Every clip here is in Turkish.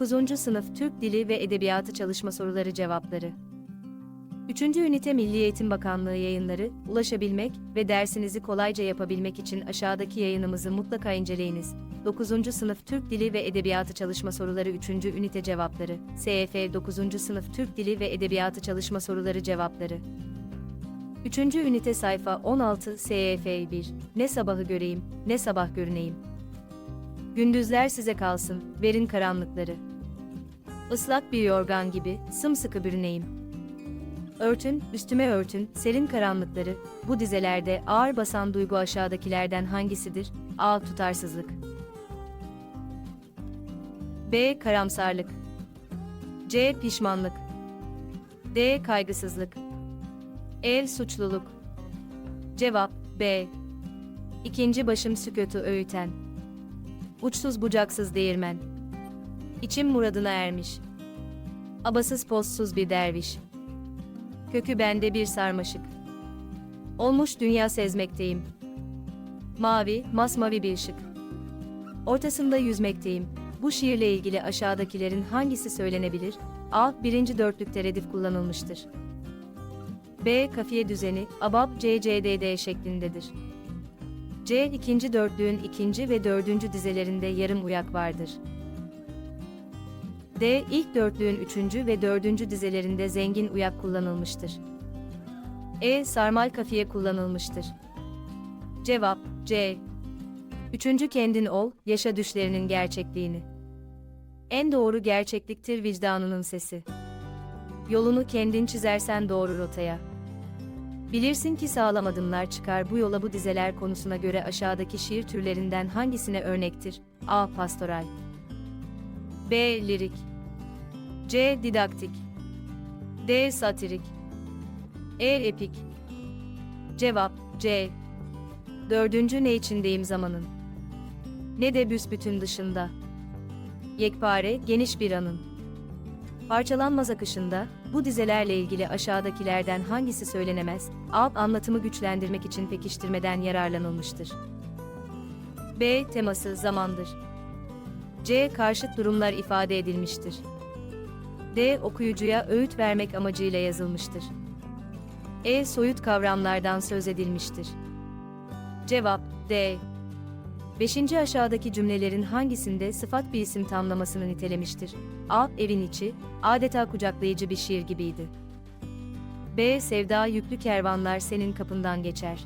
9. Sınıf Türk Dili ve Edebiyatı Çalışma Soruları Cevapları 3. Ünite Milli Eğitim Bakanlığı yayınları, ulaşabilmek ve dersinizi kolayca yapabilmek için aşağıdaki yayınımızı mutlaka inceleyiniz. 9. Sınıf Türk Dili ve Edebiyatı Çalışma Soruları 3. Ünite Cevapları, SEF 9. Sınıf Türk Dili ve Edebiyatı Çalışma Soruları Cevapları 3. Ünite Sayfa 16 SEF 1 Ne sabahı göreyim, ne sabah görüneyim. Gündüzler size kalsın, verin karanlıkları. Islak bir yorgan gibi, sımsıkı bürüneyim. Örtün, üstüme örtün, serin karanlıkları, bu dizelerde ağır basan duygu aşağıdakilerden hangisidir? A. Tutarsızlık. B. Karamsarlık. C. Pişmanlık. D. Kaygısızlık. E. Suçluluk. Cevap B. İkinci başım sükutu öğüten. Uçsuz bucaksız değirmen. İçim muradına ermiş. Abasız postsuz bir derviş. Kökü bende bir sarmaşık. Olmuş dünya sezmekteyim. Mavi, masmavi bir ışık. Ortasında yüzmekteyim. Bu şiirle ilgili aşağıdakilerin hangisi söylenebilir? A. Birinci dörtlükte redif kullanılmıştır. B. Kafiye düzeni, abab, c, c, d, d şeklindedir. C. ikinci dörtlüğün ikinci ve dördüncü dizelerinde yarım uyak vardır. D. ilk dörtlüğün üçüncü ve dördüncü dizelerinde zengin uyak kullanılmıştır. E. Sarmal kafiye kullanılmıştır. Cevap C. Üçüncü kendin ol, yaşa düşlerinin gerçekliğini. En doğru gerçekliktir vicdanının sesi. Yolunu kendin çizersen doğru rotaya. Bilirsin ki sağlam adımlar çıkar bu yola bu dizeler konusuna göre aşağıdaki şiir türlerinden hangisine örnektir? A. Pastoral B. Lirik C. Didaktik D. Satirik E. Epik Cevap C. Dördüncü ne içindeyim zamanın? Ne de büsbütün dışında. Yekpare, geniş bir anın. Parçalanmaz akışında, bu dizelerle ilgili aşağıdakilerden hangisi söylenemez? A. Anlatımı güçlendirmek için pekiştirmeden yararlanılmıştır. B. Teması zamandır. C. Karşıt durumlar ifade edilmiştir. D. Okuyucuya öğüt vermek amacıyla yazılmıştır. E. Soyut kavramlardan söz edilmiştir. Cevap D. Beşinci aşağıdaki cümlelerin hangisinde sıfat bir isim tamlamasını nitelemiştir? A. Evin içi, adeta kucaklayıcı bir şiir gibiydi. B. Sevda yüklü kervanlar senin kapından geçer.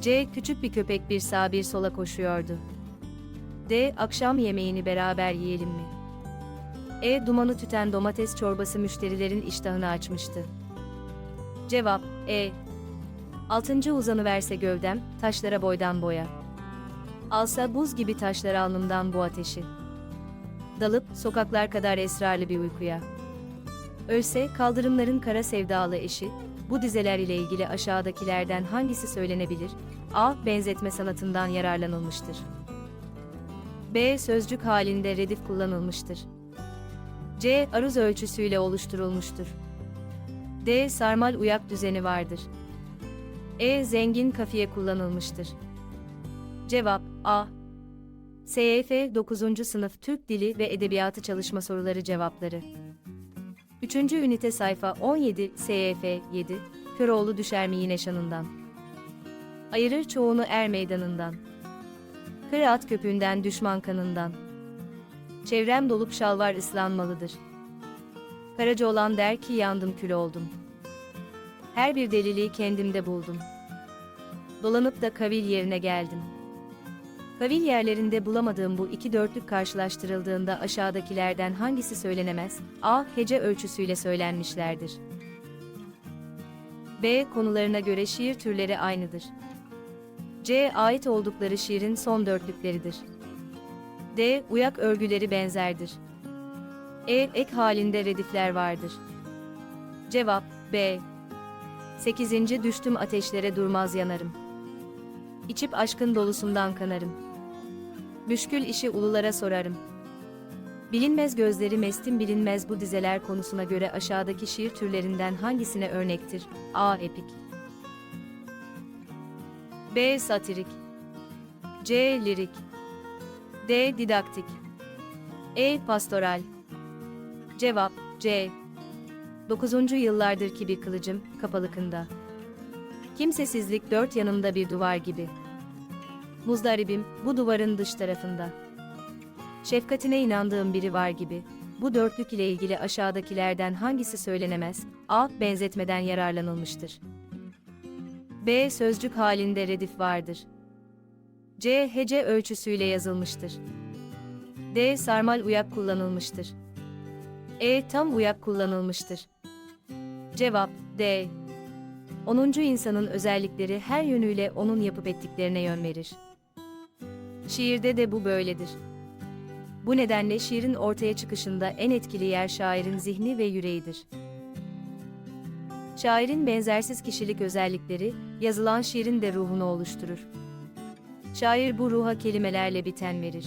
C. Küçük bir köpek bir sağa bir sola koşuyordu. D. Akşam yemeğini beraber yiyelim mi? E. Dumanı tüten domates çorbası müşterilerin iştahını açmıştı. Cevap E. Altıncı uzanıverse gövdem, taşlara boydan boya. Alsa buz gibi taşlar alnımdan bu ateşi. Dalıp, sokaklar kadar esrarlı bir uykuya. Ölse, kaldırımların kara sevdalı eşi, bu dizeler ile ilgili aşağıdakilerden hangisi söylenebilir? A. Benzetme sanatından yararlanılmıştır. B. Sözcük halinde redif kullanılmıştır. C. Aruz ölçüsüyle oluşturulmuştur. D. Sarmal uyak düzeni vardır. E. Zengin kafiye kullanılmıştır. Cevap A. SYF 9. Sınıf Türk Dili ve Edebiyatı Çalışma Soruları Cevapları 3. Ünite Sayfa 17 SYF 7 Köroğlu düşer mi yine şanından? Ayırır çoğunu er meydanından. Kıraat köpüğünden düşman kanından. Çevrem dolup şalvar ıslanmalıdır. Karaca olan der ki yandım kül oldum. Her bir deliliği kendimde buldum. Dolanıp da kavil yerine geldim. Kavil yerlerinde bulamadığım bu iki dörtlük karşılaştırıldığında aşağıdakilerden hangisi söylenemez? A. Hece ölçüsüyle söylenmişlerdir. B. Konularına göre şiir türleri aynıdır. C. Ait oldukları şiirin son dörtlükleridir. D. Uyak örgüleri benzerdir. E. Ek halinde redifler vardır. Cevap B. 8. Düştüm ateşlere durmaz yanarım. İçip aşkın dolusundan kanarım. Müşkül işi ululara sorarım. Bilinmez gözleri mestin bilinmez bu dizeler konusuna göre aşağıdaki şiir türlerinden hangisine örnektir? A. Epik B. Satirik C. Lirik D. Didaktik E. Pastoral Cevap C. 9. yıllardır ki bir kılıcım, kapalı kında. Kimsesizlik dört yanımda bir duvar gibi. Muzdaribim, bu duvarın dış tarafında. Şefkatine inandığım biri var gibi. Bu dörtlük ile ilgili aşağıdakilerden hangisi söylenemez? A. Benzetmeden yararlanılmıştır. B. Sözcük halinde redif vardır. C. Hece ölçüsüyle yazılmıştır. D. Sarmal uyak kullanılmıştır. E. Tam uyak kullanılmıştır. Cevap D. 10. insanın özellikleri her yönüyle onun yapıp ettiklerine yön verir. Şiirde de bu böyledir. Bu nedenle şiirin ortaya çıkışında en etkili yer şairin zihni ve yüreğidir. Şairin benzersiz kişilik özellikleri, yazılan şiirin de ruhunu oluşturur. Şair bu ruha kelimelerle biten verir.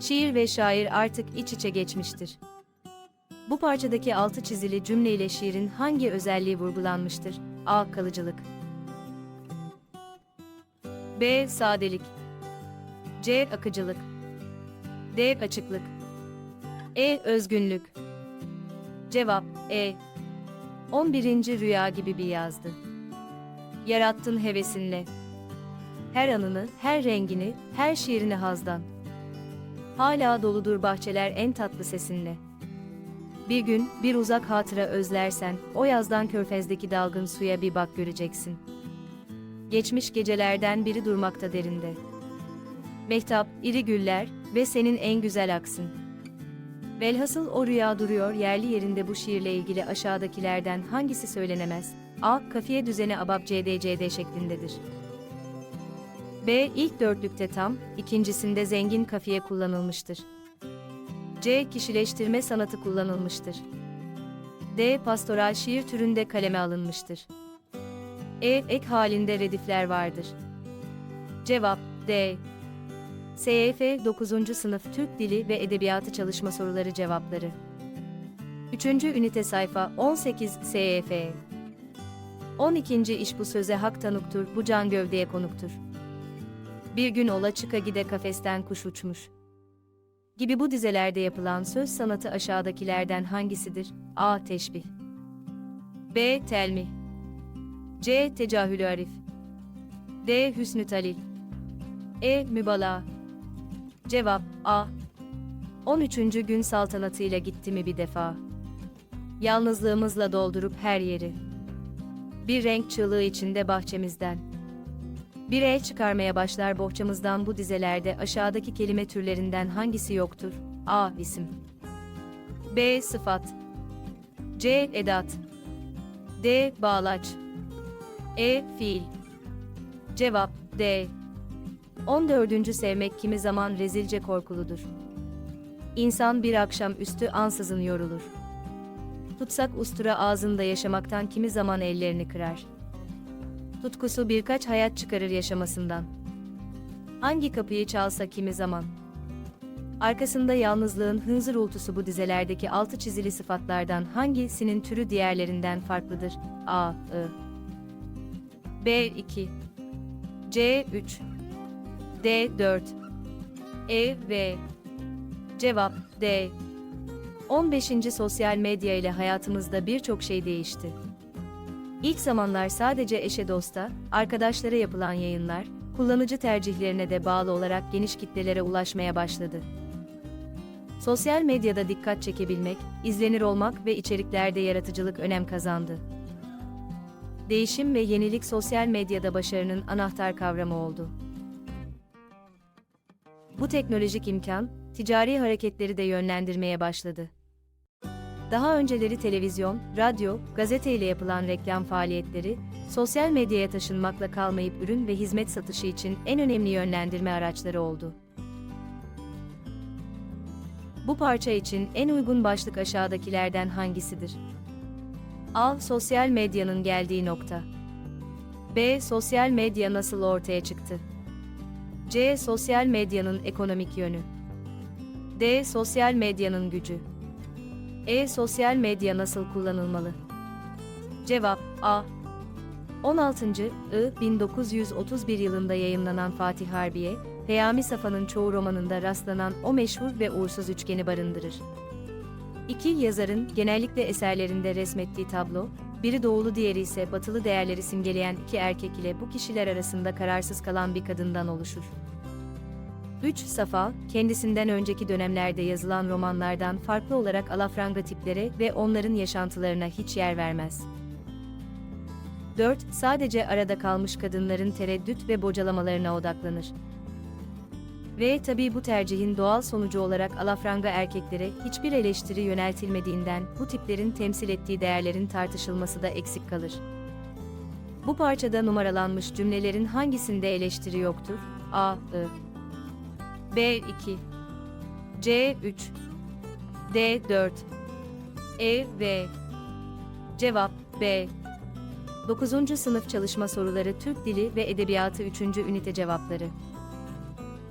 Şiir ve şair artık iç içe geçmiştir. Bu parçadaki altı çizili cümleyle şiirin hangi özelliği vurgulanmıştır? A. Kalıcılık B. Sadelik C. Akıcılık D. Açıklık E. Özgünlük Cevap E. 11. Rüya gibi bir yazdı. Yarattın hevesinle. Her anını, her rengini, her şiirini hazdan. Hala doludur bahçeler en tatlı sesinle. Bir gün, bir uzak hatıra özlersen, o yazdan körfezdeki dalgın suya bir bak göreceksin. Geçmiş gecelerden biri durmakta derinde. Mehtap, iri güller ve senin en güzel aksın. Velhasıl o rüya duruyor yerli yerinde bu şiirle ilgili aşağıdakilerden hangisi söylenemez? A. Kafiye düzeni abab cd şeklindedir. B. İlk dörtlükte tam, ikincisinde zengin kafiye kullanılmıştır. C. Kişileştirme sanatı kullanılmıştır. D. Pastoral şiir türünde kaleme alınmıştır. E. Ek halinde redifler vardır. Cevap D. SYF 9. Sınıf Türk Dili ve Edebiyatı Çalışma Soruları Cevapları 3. Ünite Sayfa 18 SYF 12. İş bu söze hak tanıktır, bu can gövdeye konuktur. Bir gün ola çıka gide kafesten kuş uçmuş. Gibi bu dizelerde yapılan söz sanatı aşağıdakilerden hangisidir? A. Teşbih B. Telmih C. Tecahülü Arif D. Hüsnü Talil E. Mübalağa Cevap A. 13. gün saltanatıyla gitti mi bir defa. Yalnızlığımızla doldurup her yeri. Bir renk çığlığı içinde bahçemizden. Bir el çıkarmaya başlar bohçamızdan bu dizelerde aşağıdaki kelime türlerinden hangisi yoktur? A. isim B. Sıfat C. Edat D. Bağlaç E. Fiil Cevap D. 14. sevmek kimi zaman rezilce korkuludur. İnsan bir akşam üstü ansızın yorulur. Tutsak ustura ağzında yaşamaktan kimi zaman ellerini kırar. Tutkusu birkaç hayat çıkarır yaşamasından. Hangi kapıyı çalsa kimi zaman. Arkasında yalnızlığın hınzır ultusu bu dizelerdeki altı çizili sıfatlardan hangisinin türü diğerlerinden farklıdır? A, I. B, 2. C, 3. D 4 E ve Cevap D 15. sosyal medya ile hayatımızda birçok şey değişti. İlk zamanlar sadece eşe dosta, arkadaşlara yapılan yayınlar, kullanıcı tercihlerine de bağlı olarak geniş kitlelere ulaşmaya başladı. Sosyal medyada dikkat çekebilmek, izlenir olmak ve içeriklerde yaratıcılık önem kazandı. Değişim ve yenilik sosyal medyada başarının anahtar kavramı oldu. Bu teknolojik imkan, ticari hareketleri de yönlendirmeye başladı. Daha önceleri televizyon, radyo, gazete ile yapılan reklam faaliyetleri, sosyal medyaya taşınmakla kalmayıp ürün ve hizmet satışı için en önemli yönlendirme araçları oldu. Bu parça için en uygun başlık aşağıdakilerden hangisidir? A. Sosyal medyanın geldiği nokta. B. Sosyal medya nasıl ortaya çıktı? C. Sosyal medyanın ekonomik yönü. D. Sosyal medyanın gücü. E. Sosyal medya nasıl kullanılmalı? Cevap A. 16. I. 1931 yılında yayımlanan Fatih Harbiye, Peyami Safa'nın çoğu romanında rastlanan o meşhur ve uğursuz üçgeni barındırır. İki yazarın genellikle eserlerinde resmettiği tablo, biri doğulu diğeri ise batılı değerleri simgeleyen iki erkek ile bu kişiler arasında kararsız kalan bir kadından oluşur. 3. Safa, kendisinden önceki dönemlerde yazılan romanlardan farklı olarak alafranga tiplere ve onların yaşantılarına hiç yer vermez. 4. Sadece arada kalmış kadınların tereddüt ve bocalamalarına odaklanır. Ve tabii bu tercihin doğal sonucu olarak alafranga erkeklere hiçbir eleştiri yöneltilmediğinden bu tiplerin temsil ettiği değerlerin tartışılması da eksik kalır. Bu parçada numaralanmış cümlelerin hangisinde eleştiri yoktur? A, I. B 2 C 3 D 4 E V Cevap B 9. sınıf çalışma soruları Türk Dili ve Edebiyatı 3. ünite cevapları.